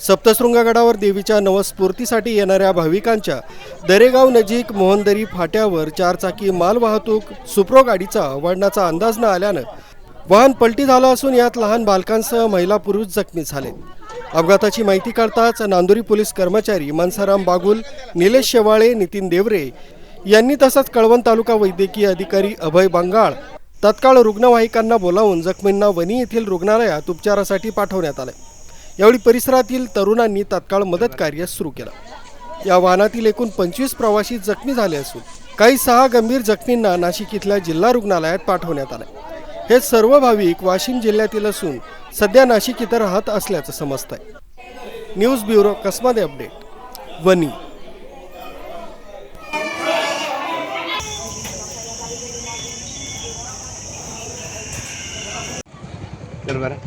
सप्तशृंगागडावर देवीच्या नवस्फूर्तीसाठी येणाऱ्या भाविकांच्या दरेगाव नजीक मोहनदरी फाट्यावर चारचाकी मालवाहतूक सुप्रो गाडीचा वळणाचा अंदाज न आल्यानं वाहन पलटी झालं असून यात लहान बालकांसह महिला पुरुष जखमी झाले. अपघाताची माहिती काढताच नांदुरी पोलीस कर्मचारी मनसाराम बागुल निलेश शेवाळे नितीन देवरे यांनी तसंच कळवण तालुका वैद्यकीय अधिकारी अभय बंगाळ तत्काळ रुग्णवाहिकांना बोलावून जखमींना वणी येथील रुग्णालयात उपचारासाठी पाठवण्यात आले. यावेळी परिसरातील तरुणांनी तत्काळ मदत कार्य सुरू केलं. या वाहनातील एकूण पंचवीस प्रवासी जखमी झाले असून काही सहा गंभीर जखमींना नाशिक इथल्या जिल्हा रुग्णालयात पाठवण्यात आले. हे सर्व भाविक वाशिम जिल्ह्यातील असून सध्या नाशिक इथं राहत असल्याचं समजतंय. न्यूज ब्युरो कसमध्ये अपडेट. वनी దొరకరా